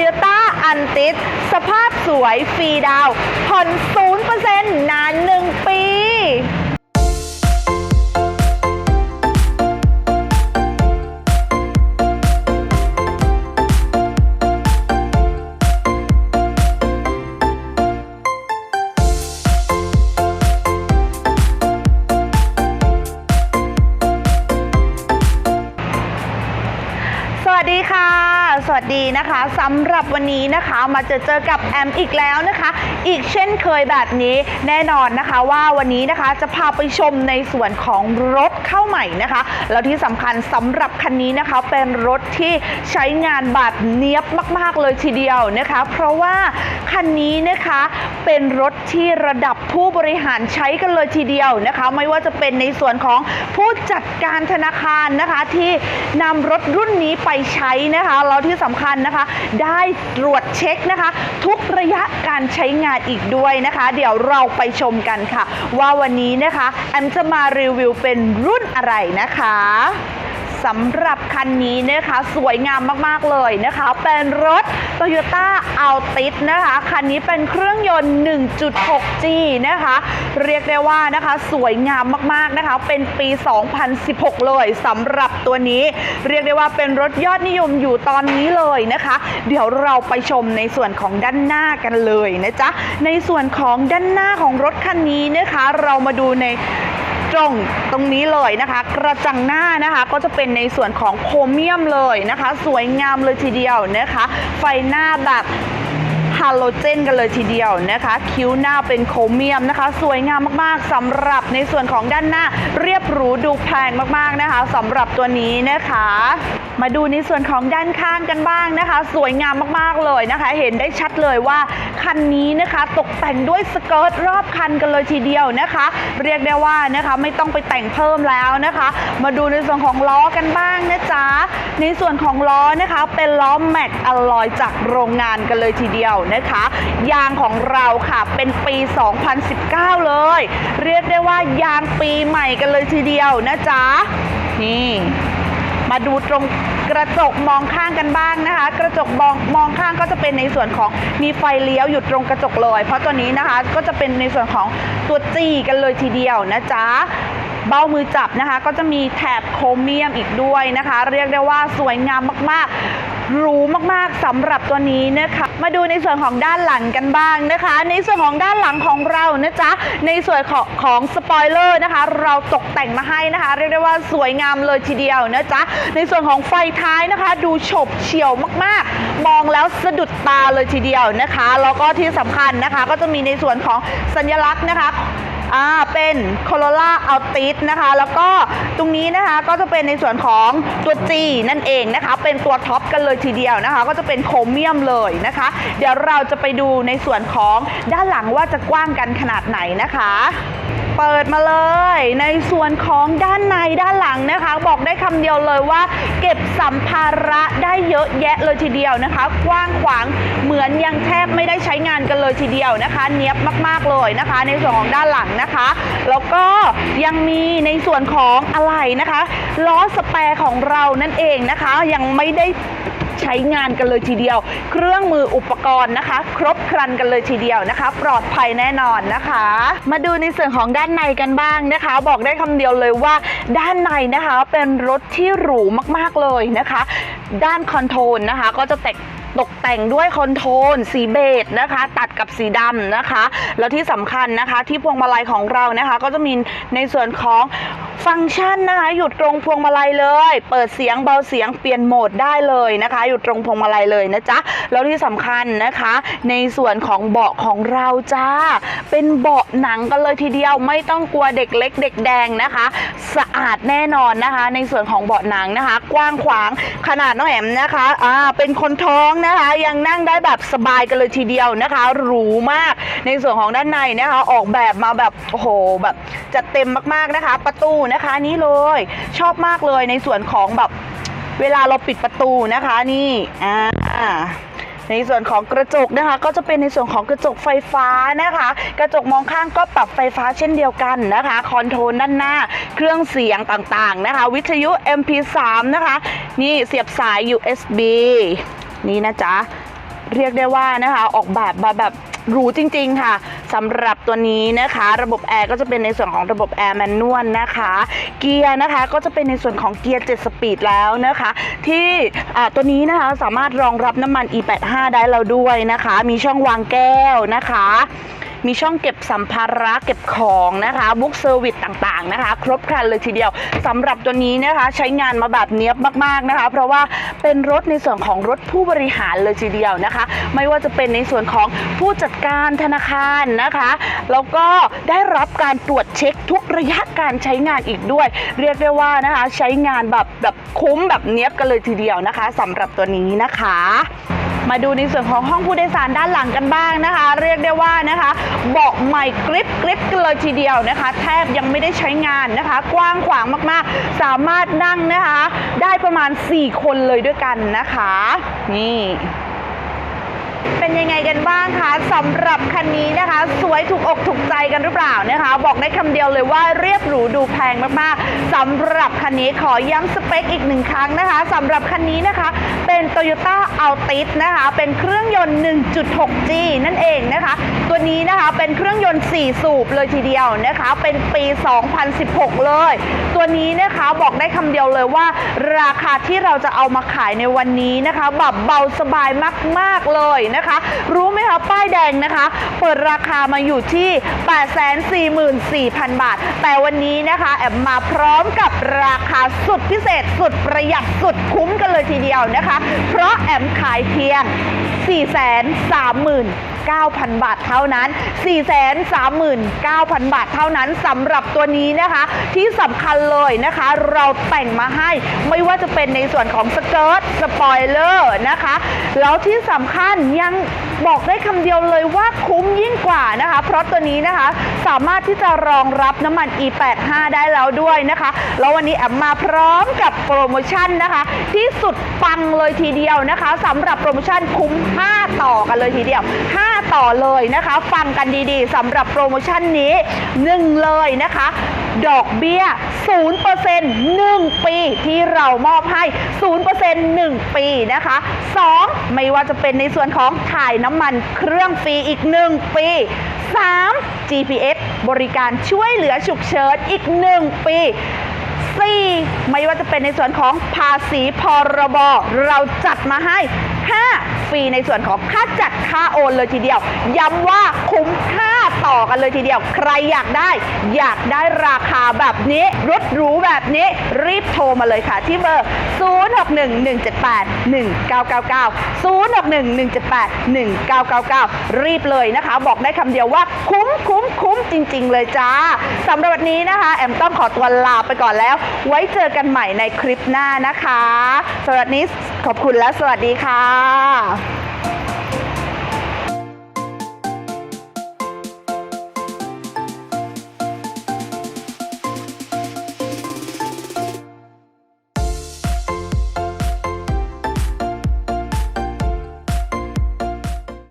Toyota a n t i s สภาพสวยฟรีดาวน์ผ่อน0%นาน 1 ปี สำหรับวันนี้นะคะมาเจอเจอกับแอมอีกแล้วนะคะ อีกเช่นเคยแบบนี้แน่นอนนะคะว่าวันนี้นะคะจะพาไปชมในส่วนของรถเข้าใหม่นะคะ แล้วที่สำคัญสำหรับคันนี้นะคะเป็นรถที่ใช้งานแบบเนี้ยบมาก ๆ เลยทีเดียวนะคะ เพราะว่าคันนี้นะคะเป็นรถที่ระดับผู้บริหารใช้กันเลยทีเดียวนะคะ ไม่ว่าจะเป็นในส่วนของผู้จัดการธนาคารนะคะที่นำรถรุ่นนี้ไปใช้นะคะแล้วที่สำคัญนะคะได้ตรวจเช็คนะคะ ทุกระยะการใช้งานอีกด้วยนะคะ เดี๋ยวเราไปชมกันค่ะ ว่าวันนี้นะคะแอมจะมารีวิวเป็นรุ่นอะไรนะคะ สำหรับคันนี้นะคะ สวยงามมากๆเลยนะคะ เป็นรถ Toyota Altis นะคะ คันนี้เป็นเครื่องยนต์ 1.6G นะคะ เรียกได้ว่านะคะ สวยงามมากๆนะคะ เป็นปี 2016 เลยสำหรับตัวนี้ เรียกได้ว่าเป็นรถยอดนิยมอยู่ตอนนี้เลยนะคะ เดี๋ยวเราไปชมในส่วนของด้านหน้ากันเลยนะจ๊ะ ในส่วนของด้านหน้าของรถคันนี้นะคะ เรามาดูใน ตรงตรงนี้เลยนะคะ กระจังหน้านะคะก็จะเป็นในส่วนของโครเมียมเลยนะคะ สวยงามเลยทีเดียวนะคะ ไฟหน้าแบบ ฮาโลเจนกันเลยทีเดียวนะคะ คิ้วหน้าเป็นโครเมียมนะคะ สวยงามมากๆสำหรับในส่วนของด้านหน้าเรียบหรูดูแพงมากๆนะคะสำหรับตัวนี้นะคะ มาดูในส่วนของด้านข้างกันบ้างนะคะ สวยงามมากๆเลยนะคะ เห็นได้ชัดเลยว่าคันนี้นะคะตกแต่งด้วยสเกิร์ตรอบคันกันเลยทีเดียวนะคะ เรียกได้ว่านะคะไม่ต้องไปแต่งเพิ่มแล้วนะคะ มาดูในส่วนของล้อกันบ้างนะจ๊ะในส่วนของล้อนะคะเป็นล้อแม็กอลลอยจากโรงงานกันเลยทีเดียวนะคะ ยางของเราค่ะเป็นปี 2019 เลย เรียกได้ว่ายางปีใหม่กันเลยทีเดียวนะจ๊ะ นี่ มาดูตรงกระจกมองข้างกันบ้างนะคะ กระจกมองมองข้างก็จะเป็นในส่วนของมีไฟเลี้ยวอยู่ตรงกระจกเลย เพราะตัวนี้นะคะก็จะเป็นในส่วนของตัวจีกันเลยทีเดียวนะจ๊ะ เบ้ามือจับนะคะ ก็จะมีแถบโครเมียมอีกด้วยนะคะ เรียกได้ว่าสวยงามมากๆหรูมากๆสำหรับตัวนี้นะคะมาดูในส่วนของด้านหลังกันบ้างนะคะ ในส่วนของด้านหลังของเรานะจ๊ะในส่วนของของสปอยเลอร์นะคะ เราตกแต่งมาให้นะคะ เรียกได้ว่าสวยงามเลยทีเดียวนะจ๊ะในส่วนของไฟท้ายนะคะ ดูฉบเฉี่ยวมากๆ มองแล้วสะดุดตาเลยทีเดียวนะคะแล้วก็ที่สำคัญนะคะ ก็จะมีในส่วนของสัญลักษณ์นะคะ อ่าเป็นโคโรล่าอัลติสนะคะ แล้วก็ตรงนี้นะคะก็จะเป็นในส่วนของตัว G นั่นเองนะคะ เป็นตัวท็อปกันเลยทีเดียวนะคะ ก็จะเป็นโครเมียมเลยนะคะ เดี๋ยวเราจะไปดูในส่วนของด้านหลังว่าจะกว้างกันขนาดไหนนะคะ เปิดมาเลย ในส่วนของด้านในด้านหลังนะคะ บอกได้คำเดียวเลยว่า เก็บสัมภาระได้เยอะแยะเลยทีเดียวนะคะ กว้างขวางเหมือนยังแทบไม่ได้ใช้งานกันเลยทีเดียวนะคะ เนียบมาก ๆเลยนะคะ ในส่วนของด้านหลังนะคะ แล้วก็ยังมีในส่วนของอะไรนะคะล้อสแปรของเรานั่นเองนะคะ ยังไม่ได้ ใช้งานกันเลยทีเดียว เครื่องมืออุปกรณ์นะคะ ครบครันกันเลยทีเดียวนะคะ ปลอดภัยแน่นอนนะคะ มาดูในส่วนของด้านในกันบ้างนะคะ บอกได้คำเดียวเลยว่า ด้านในนะคะเป็นรถที่หรูมากๆเลยนะคะ ด้านคอนโทรลนะคะ ก็จะแตกตกแต่งด้วยคอนโทรลสีเบจนะคะ ตัดกับสีดำนะคะ แล้วที่สำคัญนะคะ ที่พวงมาลัยของเรานะคะ ก็จะมีในส่วนของฟังก์ชันนะคะอยู่ตรงพวงมาลัยเลย เปิดเสียงเบาเสียงเปลี่ยนโหมดได้เลยนะคะอยู่ตรงพวงมาลัยเลยนะจ๊ะแล้วที่สำคัญนะคะ ในส่วนของเบาะของเราจ้า เป็นเบาะหนังกันเลยทีเดียวไม่ต้องกลัวเด็กเล็ก เด็กแดงนะคะ สะอาดแน่นอนนะคะ ในส่วนของเบาะหนังนะคะ กว้างขวางขนาดน้องแอมนะคะอ่าเป็นคนท้องนะคะ ยังนั่งได้แบบสบายกันเลยทีเดียวนะคะหรูมากในส่วนของด้านในนะคะ ออกแบบมาแบบโอ้โหแบบจัดเต็มมากๆนะคะ ประตูนะคะนี่เลยชอบมากเลยในส่วนของแบบเวลาเราปิดประตูนะคะนี่อ่าในส่วนของกระจกนะคะ ก็จะเป็นในส่วนของกระจกไฟฟ้านะคะ กระจกมองข้างก็ปรับไฟฟ้าเช่นเดียวกันนะคะ คอนโทรลด้านหน้า เครื่องเสียงต่างๆนะคะ วิทยุ MP3 นะคะ นี่เสียบสาย USB นี่นะจ๊ะ เรียกได้ว่านะคะ ออกแบบมาแบบ หรูจริง ๆ ค่ะสำหรับตัวนี้นะคะ ระบบแอร์ก็จะเป็นในส่วนของระบบแอร์แมนนวลนะคะ เกียร์นะคะก็จะเป็นในส่วนของเกียร์ 7 สปีดแล้วนะคะ ที่อ่าตัวนี้นะคะสามารถรองรับน้ำมัน E85 ได้เราด้วยนะคะ มีช่องวางแก้วนะคะ มีช่องเก็บสัมภาระเก็บของนะคะบุ๊กเซอร์วิสต่างๆนะคะ ครบครันเลยทีเดียวสำหรับตัวนี้นะคะใช้งานมาแบบเนี้ยบมากๆนะคะ เพราะว่าเป็นรถในส่วนของรถผู้บริหารเลยทีเดียวนะคะ ไม่ว่าจะเป็นในส่วนของผู้จัดการธนาคารนะคะแล้วก็ได้รับการตรวจเช็คทุกระยะการใช้งานอีกด้วย เรียกได้ว่านะคะใช้งานแบบแบบคุ้มแบบเนี้ยบกันเลยทีเดียวนะคะสำหรับตัวนี้นะคะ มาดูในส่วนของห้องผู้โดยสารด้านหลังกันบ้างนะคะ เรียกได้ว่านะคะเบาะใหม่กริบกริบกันเลยทีเดียวนะคะ แทบยังไม่ได้ใช้งานนะคะ กว้างขวางมากๆ สามารถนั่งนะคะ ได้ประมาณ 4 คนเลยด้วยกันนะคะ นี่ เป็นยังไงกันบ้างคะสำหรับคันนี้นะคะ สวยถูกอกถูกใจกันหรือเปล่านะคะ บอกได้คำเดียวเลยว่าเรียบหรูดูแพงมากๆสำหรับคันนี้ขอย้ำสเปคอีกหนึ่งครั้งนะคะสำหรับคันนี้นะคะ เป็น Toyota Altis นะคะ เป็นเครื่องยนต์ 1.6G นั่นเองนะคะ ตัวนี้นะคะเป็นเครื่องยนต์ 4 สูบเลยทีเดียวนะคะ เป็นปี 2016 เลย ตัวนี้นะคะบอกได้คำเดียวเลยว่า ราคาที่เราจะเอามาขายในวันนี้นะคะแบบเบาสบายมาก ๆเลยนะคะ รู้ไหมคะ ป้ายแดงนะคะ เปิดราคามาอยู่ที่ 844,000 บาท แต่วันนี้นะคะ แอมมาพร้อมกับราคาสุดพิเศษสุดประหยัดสุดคุ้มกันเลยทีเดียวนะคะ เพราะแอมขายเพียง 430,000 9,000 บาทเท่านั้น 439,000 บาทเท่านั้นสำหรับตัวนี้นะคะ ที่สำคัญเลยนะคะ เราแต่งมาให้ไม่ว่าจะเป็นในส่วนของสเกิร์ตสปอยเลอร์นะคะ แล้วที่สำคัญยังบอกได้คำเดียวเลยว่าคุ้มยิ่งกว่านะคะ เพราะตัวนี้นะคะสามารถที่จะรองรับน้ำมัน E85 ได้แล้วด้วยนะคะ แล้ววันนี้แอมมาพร้อมกับโปรโมชั่นนะคะ ที่สุดปังเลยทีเดียวนะคะสำหรับโปรโมชั่นคุ้ม 5 ต่อกันเลยทีเดียว5ต่อเลยนะคะ ฟังกันดีๆสำหรับโปรโมชั่นนี้หนึ่งเลยนะคะ ดอกเบี้ย 0% 1 ปีที่เรามอบให้ 0% 1 ปีนะคะ 2. ไม่ว่าจะเป็นในส่วนของถ่ายน้ำมันเครื่องฟรีอีก 1 ปี 3. GPS บริการช่วยเหลือฉุกเฉินอีก 1 ปี 4. ไม่ว่าจะเป็นในส่วนของภาษีพรบ เราจัดมาให้ 5. ฟรีในส่วนของค่าจัดค่าโอนเลยทีเดียว ย้ำว่าคุ้มค่าต่อกันเลยทีเดียว ใครอยากได้ อยากได้ราคาแบบนี้รถหรูแบบนี้รีบโทรมาเลยค่ะ ที่เบอร์ 0611781999 0611781999 รีบเลยนะคะ บอกได้คำเดียวว่าคุ้มคุ้มคุ้มจริง ๆ เลยจ้าสำหรับวันนี้นะคะ แอมต้องขอตัวลาไปก่อนแล้ว ไว้เจอกันใหม่ในคลิปหน้านะคะสำหรับวันนี้ขอบคุณและสวัสดีค่ะค่ะ